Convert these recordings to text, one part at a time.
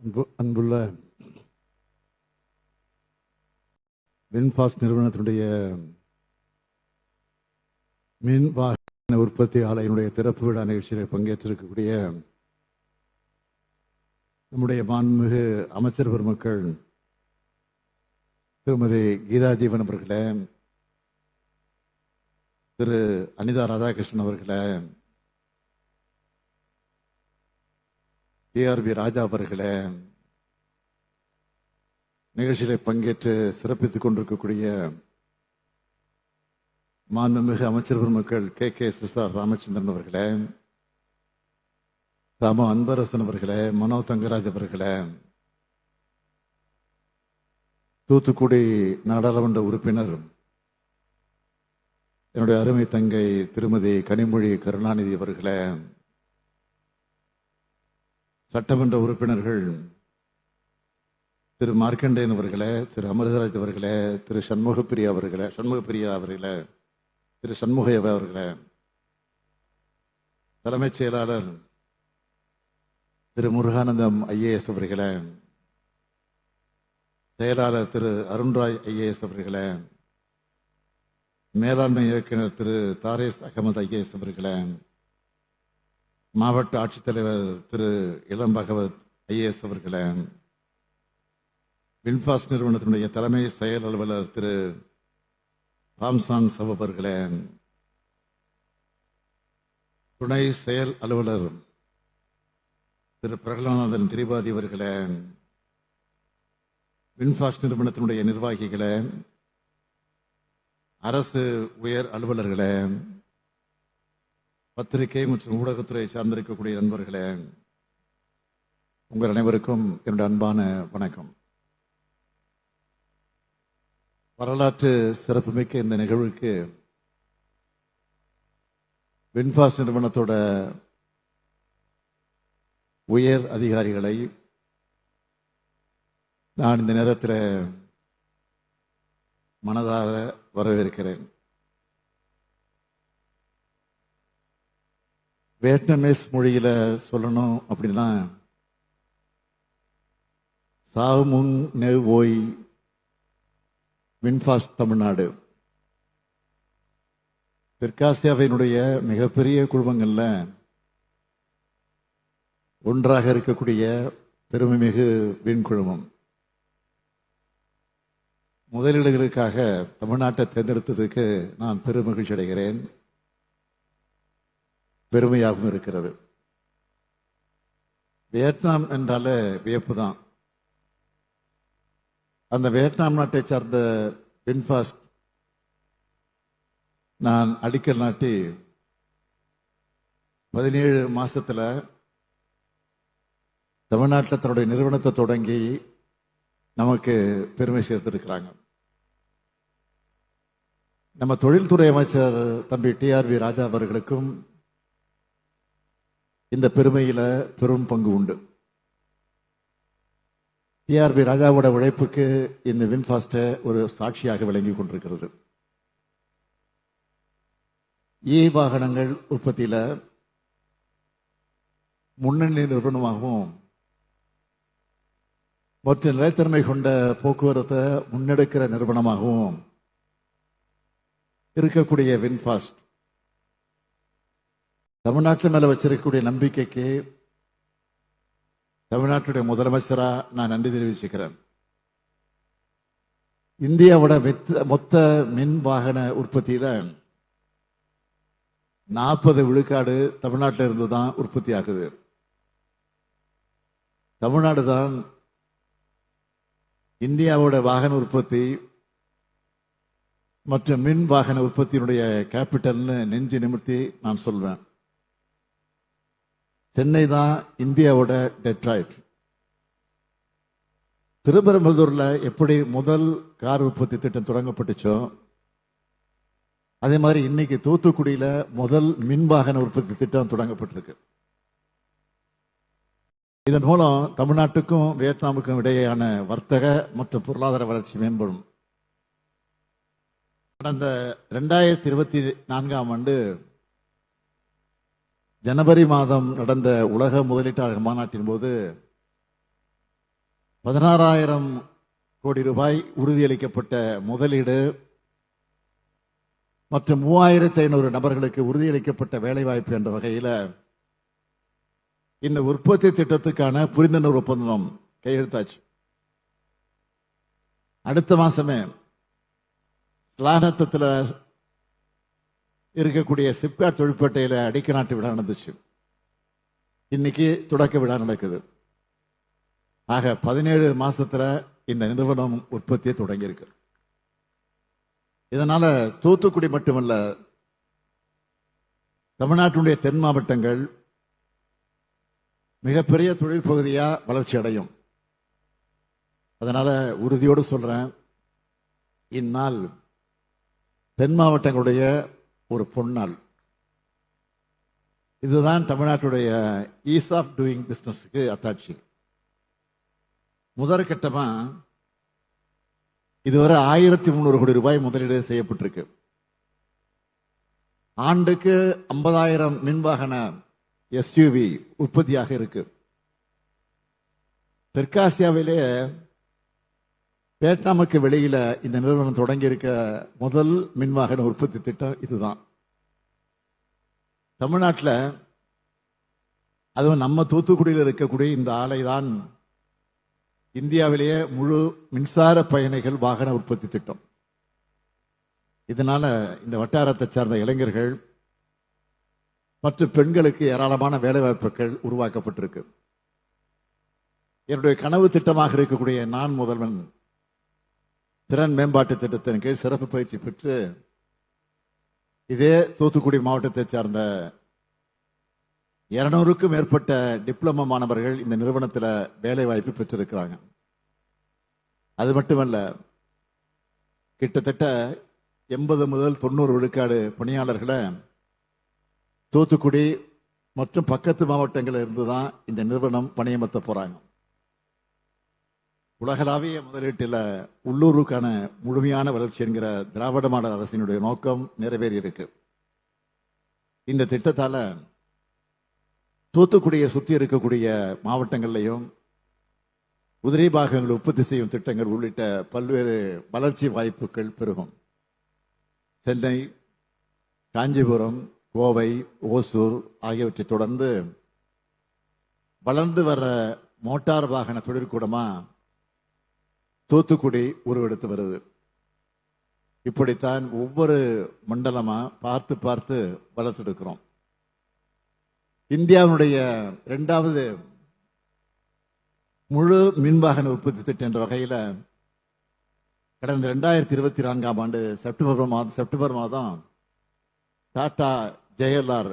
அன்பு அன்புள்ள வின்பாஸ்ட் நிறுவனத்தினுடைய மின் வாகன உற்பத்தி ஆலையினுடைய திறப்பு விழா நிகழ்ச்சியில் பங்கேற்றிருக்கக்கூடிய நம்முடைய மாண்புமிகு அமைச்சர் பெருமக்கள் திருமதி கீதா ஜீவன் அவர்களே திரு அனிதா ராதாகிருஷ்ணன் அவர்களே ஏஆர்பி ராஜா அவர்களே நிகழ்ச்சியில பங்கேற்று சிறப்பித்துக் கொண்டிருக்கக்கூடிய மாண்புமிகு அமைச்சர் பெருமக்கள் K. K. S R Ramachandran அவர்களே ராம அன்பரசன் அவர்களே மனோ தங்கராஜ் அவர்களே தூத்துக்குடி நாடாளுமன்ற உறுப்பினர் என்னுடைய அருமை தங்கை திருமதி கனிமொழி கருணாநிதி அவர்களே சட்டமன்ற உறுப்பினர்கள் திரு மார்க்கண்டேன் அவர்களே திரு அமிர்தராஜ் அவர்களே திரு சண்முகப்பிரியா அவர்களே சண்முகப்பிரியா அவர்களே திரு சண்முகையவ அவர்களே தலைமைச் செயலாளர் திரு முருகானந்தம் ஐஏஎஸ் அவர்களே செயலாளர் திரு அருண்ராய் ஐஏஎஸ் அவர்களே மேலாண்மை இயக்குனர் திரு தாரேஸ் அகமது ஐஏஎஸ் அவர்களே மாவட்ட ஆட்சித்தலைவர் திரு இளம் பகவத் ஐஏஎஸ் அவர்களே வின்பாஸ் நிறுவனத்தினுடைய தலைமை செயல் அலுவலர் திரு ராம்சான் சவ் அவர்களே துணை செயல் அலுவலர் திரு பிரகலானந்தன் திரிபாதி அவர்களே வின்பாஸ் நிறுவனத்தினுடைய நிர்வாகிகளே அரசு உயர் அலுவலர்களே பத்திரிகை மற்றும் ஊடகத்துறை சார்ந்திருக்கக்கூடிய நண்பர்களே உங்கள் அனைவருக்கும் என்னுடைய அன்பான வணக்கம். வரலாற்று சிறப்புமிக்க இந்த நிகழ்வுக்கு வின்ஃபாஸ்ட் நிறுவனத்தோட உயர் அதிகாரிகளை நான் இந்த நேரத்தில் மனதார வரவேற்கிறேன். வியட்நாமீஸ் மொழியில சொல்லணும் அப்படின்னா சாமுங் நெவ் ஓய் வின்ஃபாஸ்ட் தமிழ்நாடு. தெற்காசியாவினுடைய மிகப்பெரிய குழுமங்களில் ஒன்றாக இருக்கக்கூடிய பெருமைமிகு விண்குழுமம் முதலீடுகளுக்காக தமிழ்நாட்டை தேர்ந்தெடுத்ததுக்கு நான் பெருமகிழ்ச்சி அடைகிறேன் பெருமையாகவும் இருக்கிறது. வியட்நாம் என்றாலே வியப்பு தான் அந்த வியட்நாம் நாட்டை சார்ந்த பின்பாஸ்ட் நான் அடிக்கல் நாட்டி பதினேழு மாசத்துல தமிழ்நாட்டில் தன்னுடைய நிறுவனத்தை தொடங்கி நமக்கு பெருமை சேர்த்திருக்கிறாங்க. நம்ம தொழில்துறை அமைச்சர் தம்பி டிஆர்வி ராஜா அவர்களுக்கும் இந்த பெருமையில பெரும் பங்கு உண்டு. டிஆர்பி ராஜாவோட உழைப்புக்கு இந்த வின்ஃபாஸ்ட்டை ஒரு சாட்சியாக விளங்கி கொண்டிருக்கிறது. இ வாகனங்கள் உற்பத்தியில முன்னணி நிறுவனமாகவும் மற்ற நிலைத்தன்மை கொண்ட போக்குவரத்தை முன்னெடுக்கிற நிறுவனமாகவும் இருக்கக்கூடிய வின்ஃபாஸ்ட் தமிழ்நாட்டில் மேல வச்சிருக்கக்கூடிய நம்பிக்கைக்கு தமிழ்நாட்டுடைய முதலமைச்சரா நான் நன்றி தெரிவிச்சுக்கிறேன். இந்தியாவோட மொத்த மின் வாகன உற்பத்தியில நாற்பது விழுக்காடு தமிழ்நாட்டில் இருந்து தான் உற்பத்தி ஆகுது. தமிழ்நாடு தான் இந்தியாவோட வாகன உற்பத்தி மற்றும் மின் வாகன உற்பத்தியினுடைய கேபிட்டல்னு நெஞ்சு நிமிர்த்தி நான் சொல்வேன். சென்னை தான் இந்தியாவோட டெட்ராய்ட். திருப்பெரும்புதூர்ல எப்படி முதல் கார் உற்பத்தி திட்டம் தொடங்கப்பட்டுச்சோ அதே மாதிரி இன்னைக்கு தூத்துக்குடியில முதல் மின் வாகன உற்பத்தி திட்டம் தொடங்கப்பட்டிருக்கு. இதன் மூலம் தமிழ்நாட்டுக்கும் வியட்நாமுக்கும் இடையேயான வர்த்தக மற்றும் பொருளாதார வளர்ச்சி மேம்படும். கடந்த ரெண்டாயிரத்தி இருபத்தி நான்காம் ஆண்டு ஜனவரி மாதம் நடந்த உலக முதலீட்டாளர் மாநாட்டின் போது பதினாறாயிரம் கோடி ரூபாய் உறுதியளிக்கப்பட்ட முதலீடு மற்றும் மூவாயிரத்தி ஐநூறு நபர்களுக்கு உறுதியளிக்கப்பட்ட வேலைவாய்ப்பு என்ற வகையில் இந்த உற்பத்தி திட்டத்துக்கான புரிந்துணர்வு ஒப்பந்தம் கையெழுத்தாச்சு. அடுத்த மாசமே ஸ்லானத்தில் இருக்கக்கூடிய சிப்காட் தொழிற்பேட்டையில அடிக்க நாட்டு விழா நடந்துச்சு. இன்னைக்கு தொடக்க விழா நடக்குது. ஆக பதினேழு மாசத்துல இந்த நிறுவனம் உற்பத்தியை தொடங்கியிருக்கு. இதனால தூத்துக்குடி மட்டுமல்ல தமிழ்நாட்டினுடைய தென் மாவட்டங்கள் மிகப்பெரிய தொழில் பகுதியா வளர்ச்சி அடையும். அதனால உறுதியோடு சொல்றேன் இந்நாள் தென் மாவட்டங்களுடைய ஒரு பொன்னால் இதுதான் தமிழ்நாட்டுடைய ஈஸ் ஆஃப் டூயிங் பிசினஸ்க்கு அத்தாட்சி. முதற்கட்டமா இதுவரை ஆயிரத்தி முந்நூறு கோடி ரூபாய் முதலீடு செய்யப்பட்டிருக்கு. ஆண்டுக்கு ஐம்பதாயிரம் மின்வாகன எஸ்யூவி உற்பத்தியாக இருக்கு. தெற்காசியாவிலே வியட்நாமுக்கு வெளியில இந்த நிறுவனம் தொடங்கி இருக்க முதல் மின்வாகன உற்பத்தி திட்டம் இதுதான். தமிழ்நாட்டில் அதுவும் நம்ம தூத்துக்குடியில் இருக்கக்கூடிய இந்த ஆலை தான் இந்தியாவிலேயே முழு மின்சார பயணிகள் வாகன உற்பத்தி திட்டம். இதனால இந்த வட்டாரத்தை சார்ந்த இளைஞர்கள் மற்றும் பெண்களுக்கு ஏராளமான வேலைவாய்ப்புகள் உருவாக்கப்பட்டிருக்கு. என்னுடைய கனவு திட்டமாக இருக்கக்கூடிய நான் முதல்வன் திறன் மேம்பாட்டு திட்டத்தின் கீழ் சிறப்பு பயிற்சி பெற்று இதே தூத்துக்குடி மாவட்டத்தை சார்ந்த இருநூறுக்கும் மேற்பட்ட டிப்ளமோ மாணவர்கள் இந்த நிறுவனத்தில் வேலை வாய்ப்பு பெற்றிருக்கிறாங்க. அது மட்டுமல்ல கிட்டத்தட்ட எண்பது முதல் தொண்ணூறு விழுக்காடு பணியாளர்களை தூத்துக்குடி மற்றும் பக்கத்து மாவட்டங்களில் இருந்து தான் இந்த நிறுவனம் பணியமர்த்த போகிறாங்க உலகளாவிய முதலீட்டில் உள்ளூருக்கான முழுமையான வளர்ச்சி என்கிற திராவிட மாடல் அரசினுடைய நோக்கம் நிறைவேறி இருக்கு இந்த திட்டத்தால தூத்துக்குடியை சுற்றி இருக்கக்கூடிய மாவட்டங்கள்லையும் குதிரை பாகங்கள் உற்பத்தி செய்யும் திட்டங்கள் உள்ளிட்ட பல்வேறு வளர்ச்சி வாய்ப்புகள் பெருகும். சென்னை காஞ்சிபுரம் கோவை ஓசூர் ஆகியவற்றை தொடர்ந்து வளர்ந்து வர மோட்டார் வாகன தொழிற்கூடமா தூத்துக்குடி உருவெடுத்து வருது. இப்படித்தான் ஒவ்வொரு மண்டலமா பார்த்து பார்த்து வளர்த்தெடுக்கிறோம். இந்தியாவுடைய இரண்டாவது முழு மின்வாகன உற்பத்தி திட்டம் என்ற வகையில் கடந்த ரெண்டாயிரத்தி இருபத்தி நான்காம் ஆண்டு செப்டம்பர் மாதம் செப்டம்பர் மாதம் டாடா ஜெயலர்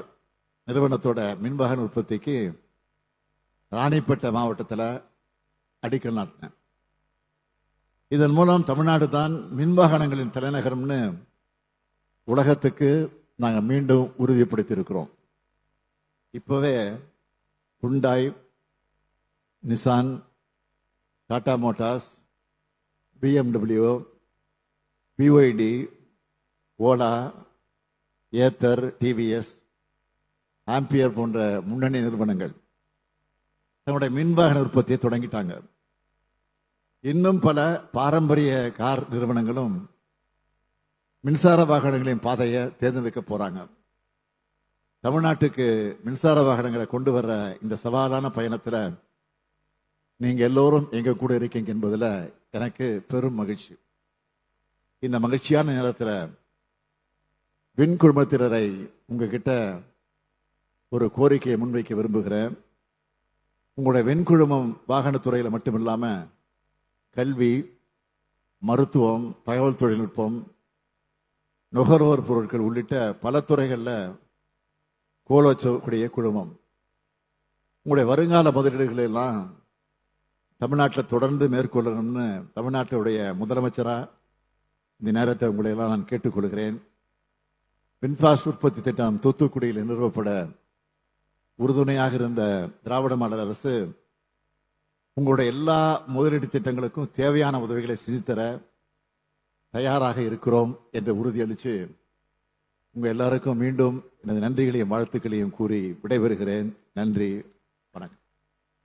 நிறுவனத்தோட மின்வாகன உற்பத்திக்கு ராணிப்பேட்டை மாவட்டத்தில் அடிக்கல் நாட்டினேன். இதன் மூலம் தமிழ்நாடு தான் மின்வாகனங்களின் தலைநகரம்னு உலகத்துக்கு நாங்கள் மீண்டும் உறுதிப்படுத்தியிருக்கிறோம். இப்போவே Hyundai Nissan Tata Motors BMW BYD Ola Ather TVS Ampere போன்ற முன்னணி நிறுவனங்கள் தங்களுடைய மின்வாகன உற்பத்தியை தொடங்கிட்டாங்க. இன்னும் பல பாரம்பரிய கார் நிறுவனங்களும் மின்சார வாகனங்களின் பாதையை தேர்ந்தெடுக்க போறாங்க. தமிழ்நாட்டுக்கு மின்சார வாகனங்களை கொண்டு வர்ற இந்த சவாலான பயணத்தில் நீங்க எல்லோரும் எங்க கூட இருக்கீங்க என்பதில் எனக்கு பெரும் மகிழ்ச்சி. இந்த மகிழ்ச்சியான நேரத்தில் விண் குழுமத்தினரை உங்ககிட்ட ஒரு கோரிக்கையை முன்வைக்க விரும்புகிறேன். உங்களுடைய வெண்குழுமம் வாகனத்துறையில் மட்டுமில்லாமல் கல்வி மருத்துவம் தகவல் தொழில்நுட்பம் நுகர்வோர் பொருட்கள் உள்ளிட்ட பல துறைகளில் கோலோச்சக்கூடிய குழுமம். உங்களுடைய வருங்கால முதலீடுகளெல்லாம் தமிழ்நாட்டில் தொடர்ந்து மேற்கொள்ளணும்னு தமிழ்நாட்டுடைய முதலமைச்சராக இந்த நேரத்தை உங்களை எல்லாம் நான் கேட்டுக்கொள்கிறேன். வின்ஃபாஸ்ட் உற்பத்தி திட்டம் தூத்துக்குடியில் நிறுவப்பட உறுதுணையாக இருந்த திராவிட மாடல் அரசு உங்களுடைய எல்லா முதலீடு திட்டங்களுக்கும் தேவையான உதவிகளை செஞ்சு தர தயாராக இருக்கிறோம் என்று உறுதியளித்து உங்கள் எல்லாருக்கும் மீண்டும் எனது நன்றிகளையும் வாழ்த்துக்களையும் கூறி விடைபெறுகிறேன். நன்றி. வணக்கம்.